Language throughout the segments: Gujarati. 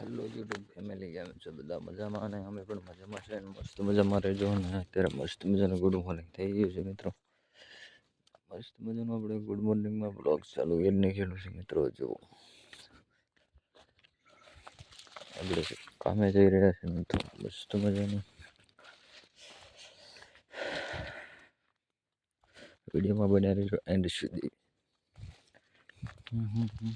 હેલો યુટ્યુબ ફેમિલી કેમ છો? બધા મજામાં? અને અમે પણ મજામાં છે અને મસ્ત મજામાં રહેજો. અને અત્યારે મસ્ત મજાનું ગુડ મોર્નિંગ થઈ ગયું છે મિત્રો. મસ્ત મજાનું આપણે ગુડ મોર્નિંગમાં બ્લોગ ચાલુ કરી નાખેલું છે મિત્રો, જો. આપણે કામે જઈ રહ્યા છે મિત્રો, મસ્ત મજાનું. વિડીયોમાં બનાવી એન્ડ સુધી. હમ હમ હમ.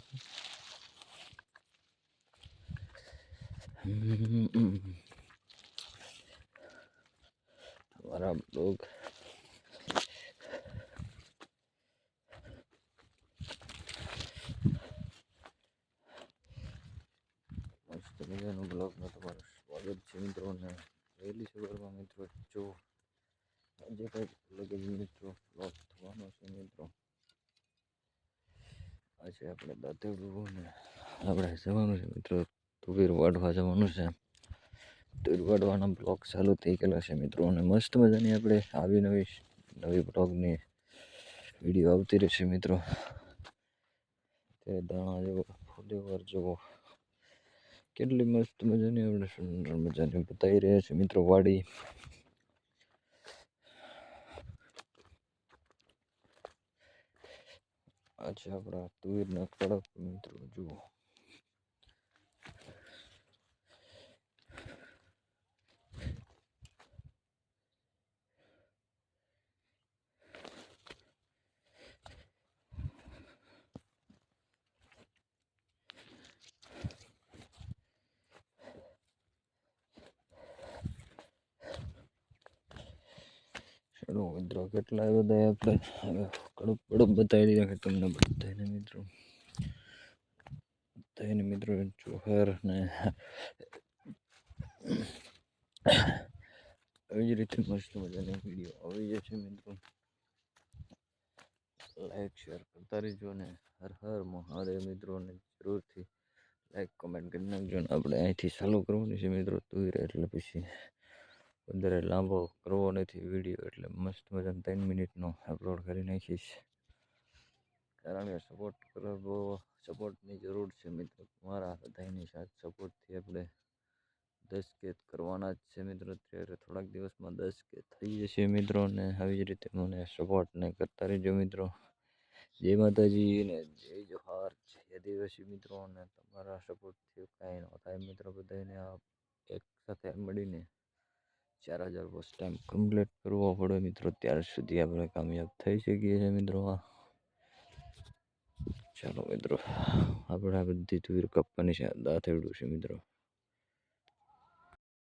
હમ. તમારા બ્લોગ મસ્ત બ્લોગમાં તમારું સ્વાગત છે મિત્રોને વહેલી સવારમાં મિત્રો જો આજે કંઈક મિત્રો બ્લોગ થવાનો છે મિત્રો આજે આપણે દાંતેડું ને આપણે જવાનું છે મિત્રો તુવેર વાઢવા જવાનું છે. તુવેર વાઢવાના બ્લોગ ચાલુ થઈ ગયેલા છે મિત્રો, અને મસ્ત મજાની આપણે આવી નવી નવી બ્લોગની વીડિયો આવતી રહેશે મિત્રો. તે દાણા જેવો, ફુલેવર જેવો. કેટલી મસ્ત મજાની આપણે સુંદર મજાની બતાવી રહ્યા છે મિત્રો વાડી. આજે આપણા તુવેરના કડક મિત્રો, જુઓ. ચલો મિત્રો, કેટલા બધા આપણે હવે કડક કડક બતાવી દીધા કે તમને બધાને મિત્રો. બધાને મિત્રો, જોહર ને આવી જ રીતે મસ્ત મજાની વીડિયો આવી જશે મિત્રો. લાઈક શેર કરતા રહેજો ને હર હર મહાદેવ મિત્રોને જરૂરથી લાઈક કમેન્ટ કરી નાખજો ને આપણે અહીંથી ચાલુ કરવાની છે મિત્રો તુર એટલે પછી. વધારે લાંબો કરવો નથી વીડિયો એટલે મસ્ત મજાનો ત્રણ મિનિટનો અપલોડ કરી નાખીશ. કારણ કે સપોર્ટ કરવો સપોર્ટની જરૂર છે મિત્રો. તમારા બધાની સાથ સપોર્ટથી આપણે દસ કે કરવાના જ છે મિત્રો. ત્યારે થોડાક દિવસમાં દસ કે થઈ જશે મિત્રો અને આવી જ રીતે મને સપોર્ટને કરતા રહેજો મિત્રો. જય માતાજી ને જય જોહાર, જય દિવસી મિત્રો. અને તમારા સપોર્ટથી કાંઈ ન થાય મિત્રો. બધાને આ એક સાથે મળીને ચાર હજાર પોસ્ટ ટાઈમ કમ્પ્લીટ કરવો પડે મિત્રો. ત્યાર સુધી આપણે કામયાબ થઈ શકીએ છીએ મિત્રો. ચાલો મિત્રો, આપણે આ બધી તુવેર કાપવાની છે દાંતેડું છે મિત્રો.